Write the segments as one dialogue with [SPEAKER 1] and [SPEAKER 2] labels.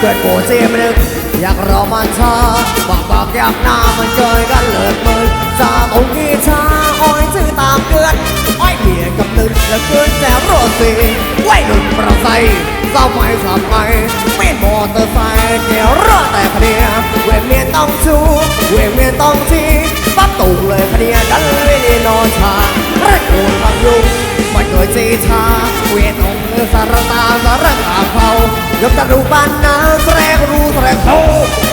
[SPEAKER 1] เสียมนึกอยากรอมันชาบอกบอกอยากหน้ามันเจยกันเลิศมือจาตรงกีชาอ้อยชื่อตามเกินอ้อยเบียกับตึนและเกินแต่รถสีไว้หนุ่มประไซเศร้าไม่สบไปไม่มอเตอร์ไซค์เดี๋ยวรอแต่คเนียเวรเมียนต้องชูเวรเมียนต้องทีปั๊บตุงเลยคเนียกันเลยนอนชาระโกนทำยุงมันเกิดจีชาเวทองสารตาสารตาเขา ยกตะรูปานนาแสรกรู้แสรกโต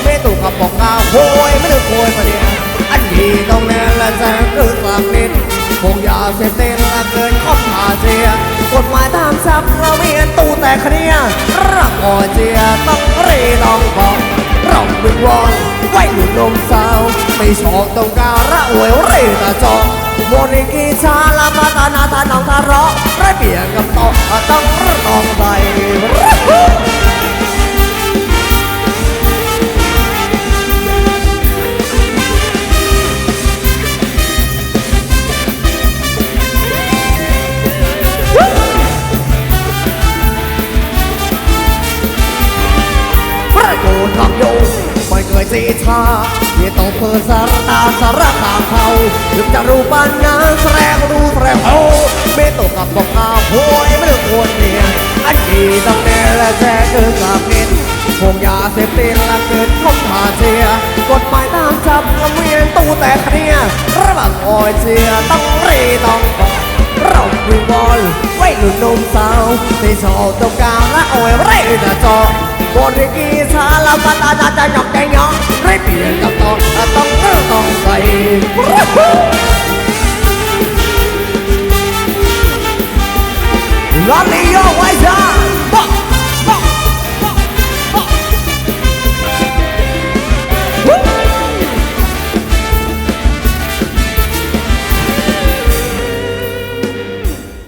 [SPEAKER 1] ไม่ตุกับปอกกาโวยไม่ได้โวยมาเนี่ยอันนี้ต้องแน่และแจงคือสักนิดคงยาเสพติดและเกินข้อพาเจียกฎหมายตามซับเราเวียนตู้แต่คเนียรักอ่อนเจียต้องรีต้องบอกเราเป็นวอนไว้หนุ่มนมสาว ไม่ชอบต้องการะอวยเรตาจอโมริกิชาลามาตานาตาน้องทาระไรเบียง เสีชาเี่ต้องเพื่อสารตาสารตาเขาถึงจะรู้ปัญญาแสดงรู้แสดงโอ้ไม่ตกกับบอกอาโวยไม่ได้ควรเนี่ยอันนี้ต้องแน่และแท้คือกับนิดพวกยาเสพติดละเกิดข้อหาเชียกฎหมายตามจับลำเวียนตู้แต่คเนียระบังออยเชียต้องรีต้องบอกเราวิงวอนไว้หนุ่มนมสาวที่ชอบตรงกลางและโอ้ยไรแต่จอบนกีชาลาปาตาตาจะหยอกใจหยอกไรเปลี่ยนกับต่อ